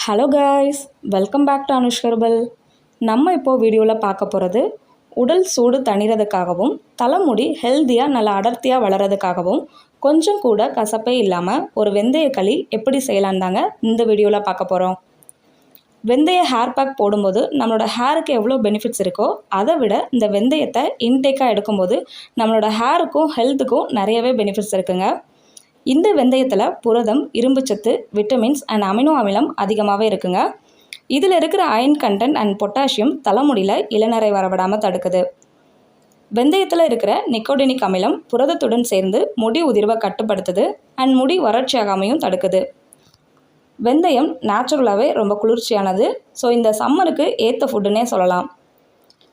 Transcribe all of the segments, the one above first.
Hello guys welcome back to Anush herbal நம்ம இப்போது வீடியோவில் பார்க்க போகிறது உடல் சூடு தணிகிறதுக்காகவும் தலைமுடி ஹெல்த்தியாக நல்லா அடர்த்தியாக வளர்கிறதுக்காகவும் கொஞ்சம் கூட கசப்பே இல்லாமல் ஒரு வெந்தய களி எப்படி செய்யலான்னு தாங்க இந்த வீடியோவில் பார்க்க போகிறோம் வெந்தய ஹேர் பேக் போடும்போது நம்மளோட ஹேருக்கு எவ்வளோ பெனிஃபிட்ஸ் இருக்கோ அதை விட இந்த வெந்தயத்தை இன்டேக்காக எடுக்கும்போது நம்மளோட ஹேருக்கும் ஹெல்த்துக்கும் நிறையவே பெனிஃபிட்ஸ் இருக்குங்க. இந்த வெந்தயத்தில் புரதம் இரும்புச்சத்து விட்டமின்ஸ் அண்ட் அமினோ அமிலம் அதிகமாகவே இருக்குங்க. இதில் இருக்கிற அயன் கண்டென்ட் அண்ட் பொட்டாசியம் தலைமுடியில் இளநரை வரவிடாமல் தடுக்குது. வெந்தயத்தில் இருக்கிற நிக்கோடினிக் அமிலம் புரதத்துடன் சேர்ந்து முடி உதிர்வை கட்டுப்படுத்துது அண்ட் முடி வறட்சியாகாமையும் தடுக்குது. வெந்தயம் நேச்சுரலாகவே ரொம்ப குளிர்ச்சியானது. ஸோ இந்த சம்மருக்கு ஏற்ற ஃபுட்டுன்னே சொல்லலாம்.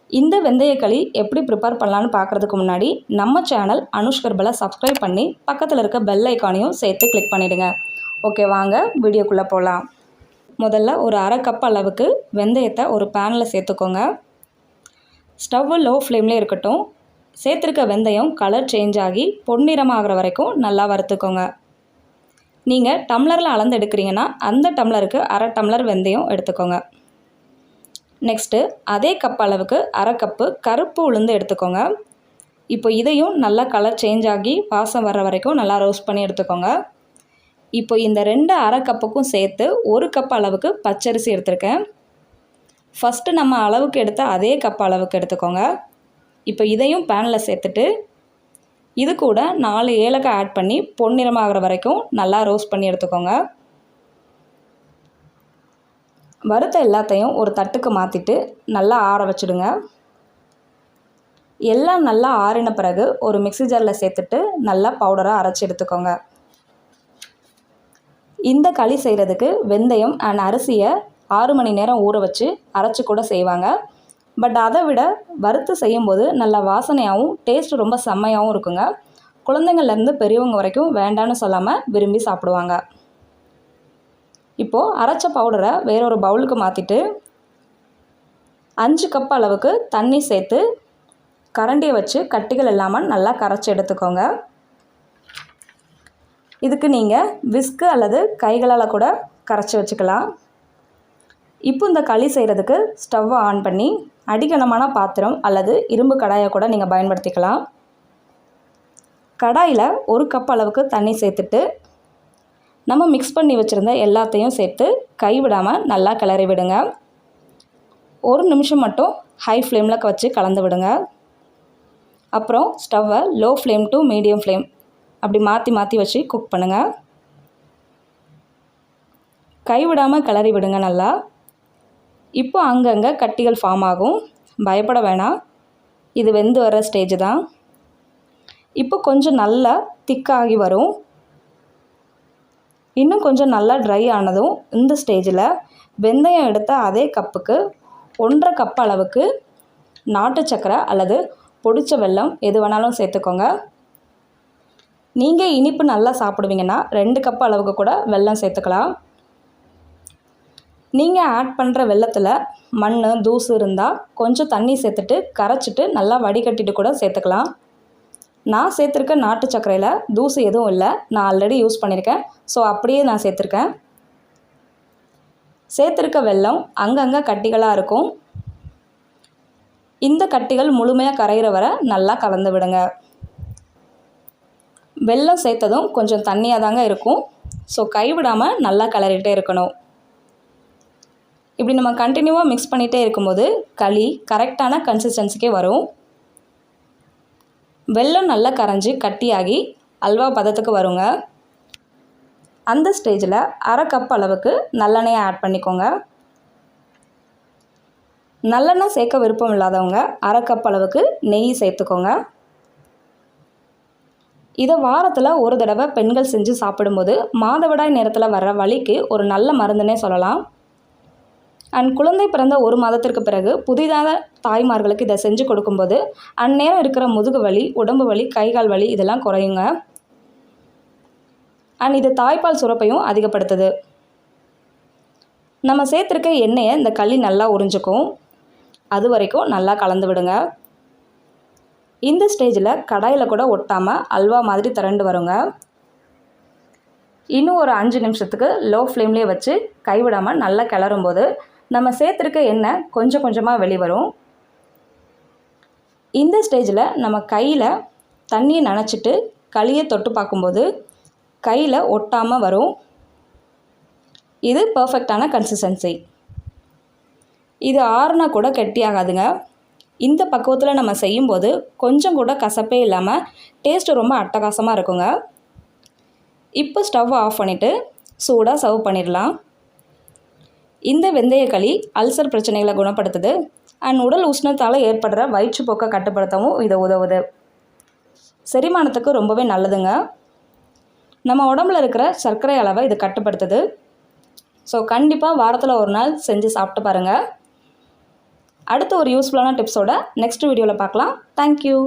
இந்த வெந்தயக்களி எப்படி ப்ரிப்பேர் பண்ணலான்னு பார்க்குறதுக்கு முன்னாடி நம்ம சேனல் அனுஷ் கர்பலை சப்ஸ்கிரைப் பண்ணி பக்கத்தில் இருக்க பெல் ஐக்கானையும் சேர்த்து கிளிக் பண்ணிவிடுங்க ஓகே வாங்க வீடியோக்குள்ளே போகலாம் முதல்ல ஒரு அரை கப் அளவுக்கு வெந்தயத்தை ஒரு பேனில் சேர்த்துக்கோங்க. ஸ்டவ்வு லோ ஃப்ளேம்லேயே இருக்கட்டும். சேர்த்துருக்க வெந்தயம் கலர் சேஞ்ச் ஆகி பொன்னிறமாகிற வரைக்கும் நல்லா வறுத்துக்கோங்க. நீங்கள் டம்ளரில் அளந்து எடுக்கிறீங்கன்னா அந்த டம்ளருக்கு அரை டம்ளர் வெந்தயம் எடுத்துக்கோங்க. நெக்ஸ்ட்டு அதே கப் அளவுக்கு அரை கப்பு கருப்பு உளுந்து எடுத்துக்கோங்க. இப்போ இதையும் நல்லா கலர் சேஞ்ச் ஆகி வாசம் வர்ற வரைக்கும் நல்லா ரோஸ்ட் பண்ணி எடுத்துக்கோங்க. இப்போ இந்த ரெண்டு அரை கப்புக்கும் சேர்த்து ஒரு கப் அளவுக்கு பச்சரிசி எடுத்திருக்கேன். ஃபஸ்ட்டு நம்ம அளவுக்கு எடுத்த அதே கப் அளவுக்கு எடுத்துக்கோங்க. இப்போ இதையும் பேனில் சேர்த்துட்டு இது கூட நாலு ஏலக்காய் ஆட் பண்ணி பொன்னிறமாகிற வரைக்கும் நல்லா ரோஸ்ட் பண்ணி எடுத்துக்கோங்க. வறுத்த எல்லாத்தையும் ஒரு தட்டுக்கு மாற்றிட்டு நல்லா ஆற வச்சுடுங்க. எல்லாம் நல்லா ஆறின பிறகு ஒரு மிக்சி ஜாரில் சேர்த்துட்டு நல்லா பவுடராக அரைச்சி எடுத்துக்கோங்க. இந்த களி செய்கிறதுக்கு வெந்தயம் அண்ட் அரிசியை ஆறு மணி நேரம் ஊற வச்சு அரைச்சி கூட செய்வாங்க. பட் அதை விட வறுத்து செய்யும்போது நல்லா வாசனையாகவும் டேஸ்ட் ரொம்ப செம்மையாகவும் இருக்குங்க. குழந்தைங்கள்லேருந்து பெரியவங்க வரைக்கும் வேண்டான்னு சொல்லாமல் விரும்பி சாப்பிடுவாங்க. இப்போது அரைச்ச பவுடரை வேறொரு பவுலுக்கு மாற்றிட்டு அஞ்சு கப் அளவுக்கு தண்ணி சேர்த்து கரண்டியை வச்சு கட்டிகள் இல்லாமல் நல்லா கரைச்சி எடுத்துக்கோங்க. இதுக்கு நீங்கள் விஸ்கு அல்லது கைகளால் கூட கரைச்சி வச்சுக்கலாம். இப்போ இந்த களி செய்கிறதுக்கு ஸ்டவ்வை ஆன் பண்ணி அடிக்கனமான பாத்திரம் அல்லது இரும்பு கடாயை கூட நீங்கள் பயன்படுத்திக்கலாம். கடாயில் ஒரு கப் அளவுக்கு தண்ணி சேர்த்துட்டு நம்ம மிக்ஸ் பண்ணி வச்சுருந்த எல்லாத்தையும் சேர்த்து கைவிடாமல் நல்லா கிளறி விடுங்க. ஒரு நிமிஷம் மட்டும் ஹை ஃப்ளேமில் வச்சு கலந்து விடுங்க. அப்புறம் ஸ்டவ்வை low flame to medium flame அப்படி மாற்றி மாற்றி வச்சு குக் பண்ணுங்கள் கைவிடாமல் கிளறி விடுங்க நல்லா. இப்போ அங்கங்கே கட்டிகள் ஃபார்ம் ஆகும். பயப்பட வேணாம். இது வெந்து வர ஸ்டேஜ் தான். இப்போ கொஞ்சம் நல்லா திக்காகி வரும். இன்னும் கொஞ்சம் நல்லா ட்ரை ஆனதும் இந்த ஸ்டேஜில் வெந்தயம் எடுத்த அதே கப்புக்கு ஒன்றரை கப் அளவுக்கு நாட்டு சக்கரை அல்லது பொடிச்ச வெல்லம் எது வேணாலும் சேர்த்துக்கோங்க. நீங்கள் இனிப்பு நல்லா சாப்பிடுவீங்கன்னா ரெண்டு கப் அளவுக்கு கூட வெல்லம் சேர்த்துக்கலாம். நீங்கள் ஆட் பண்ணுற வெள்ளத்தில் மண் தூசு இருந்தால் கொஞ்சம் தண்ணி சேர்த்துட்டு கரைச்சிட்டு நல்லா வடிகட்டிட்டு கூட சேர்த்துக்கலாம். நான் சேர்த்துருக்க நாட்டு சர்க்கரையில் தூசு எதுவும் இல்லை. நான் ஆல்ரெடி யூஸ் பண்ணியிருக்கேன் ஸோ அப்படியே நான் சேர்த்துருக்கேன். சேர்த்துருக்க வெள்ளம் அங்கங்கே கட்டிகளாக இருக்கும். இந்த கட்டிகள் முழுமையாக கரைகிற வரை நல்லா கலந்து விடுங்க. வெல்லம் சேர்த்ததும் கொஞ்சம் தண்ணியாக தாங்க இருக்கும். ஸோ கைவிடாமல் நல்லா கிளறிட்டே இருக்கணும். இப்படி நம்ம கண்டினியூவாக மிக்ஸ் பண்ணிகிட்டே இருக்கும்போது களி கரெக்டான கன்சிஸ்டன்சிக்கே வரும். வெள்ளம் நல்லா கரைஞ்சி கட்டியாகி அல்வா பதத்துக்கு வருங்க. அந்த ஸ்டேஜில் அரை கப் அளவுக்கு நல்லெண்ணெயை ஆட் பண்ணிக்கோங்க. நல்லெண்ணெய் சேர்க்க விருப்பம் இல்லாதவங்க அரை கப் அளவுக்கு நெய் சேர்த்துக்கோங்க. இதை வாரத்தில் ஒரு தடவை பெண்கள் செஞ்சு சாப்பிடும்போது மாதவிடாய் நேரத்தில் வர்ற வலிக்கு ஒரு நல்ல மருந்துன்னே சொல்லலாம். அண்ட் குழந்தை பிறந்த ஒரு மாதத்திற்கு பிறகு புதிதாக தாய்மார்களுக்கு இதை செஞ்சு கொடுக்கும்போது அந்நேரம் இருக்கிற முதுகு வலி உடம்பு வலி கைகால் வலி இதெல்லாம் குறையுங்க. அண்ட் இது தாய்ப்பால் சுரப்பையும் அதிகப்படுத்துது. நம்ம சேர்த்துருக்க எண்ணெயை இந்த களி நல்லா உறிஞ்சிக்கும். அது வரைக்கும் நல்லா கலந்து விடுங்க. இந்த ஸ்டேஜில் கடாயில் கூட ஒட்டாமல் அல்வா மாதிரி திரண்டு வருங்க. இன்னும் ஒரு அஞ்சு நிமிஷத்துக்கு லோ ஃப்ளேம்லேயே வச்சு கைவிடாமல் நல்லா கிளறும் போது நம்ம சேர்த்துருக்க எண்ணெய் கொஞ்சம் கொஞ்சமாக வெளிவரும் இந்த ஸ்டேஜில் நம்ம கையில் தண்ணியை நனைச்சிட்டு களியை தொட்டு பார்க்கும்போது கையில் ஒட்டாமல் வரும். இது பர்ஃபெக்டான கன்சிஸ்டன்சி இது ஆறுனா கூட கெட்டியாகாதுங்க. இந்த பக்குவத்தில் நம்ம செய்யும்போது கொஞ்சம் கூட கசப்பே இல்லாமல் டேஸ்ட்டு ரொம்ப அட்டகாசமாக இருக்குங்க. இப்போ ஸ்டவ் ஆஃப் பண்ணிவிட்டு சூடாக சர்வ் பண்ணிடலாம். இந்த வெந்தயக்களி அல்சர் பிரச்சனைகளை குணப்படுத்துது. அண்ட் உடல் உஷ்ணத்தால் ஏற்படுற வயிற்றுப்போக்கை கட்டுப்படுத்தவும் இது உதவுது. செரிமானத்துக்கு ரொம்பவே நல்லதுங்க. நம்ம உடம்புல இருக்கிற சர்க்கரை அளவை இது கட்டுப்படுத்துது. ஸோ கண்டிப்பாக வாரத்தில் ஒரு நாள் செஞ்சு சாப்பிட்டு பாருங்கள் அடுத்த ஒரு யூஸ்ஃபுல்லான டிப்ஸோட நெக்ஸ்ட் வீடியோவில் பார்க்கலாம். தேங்க்யூ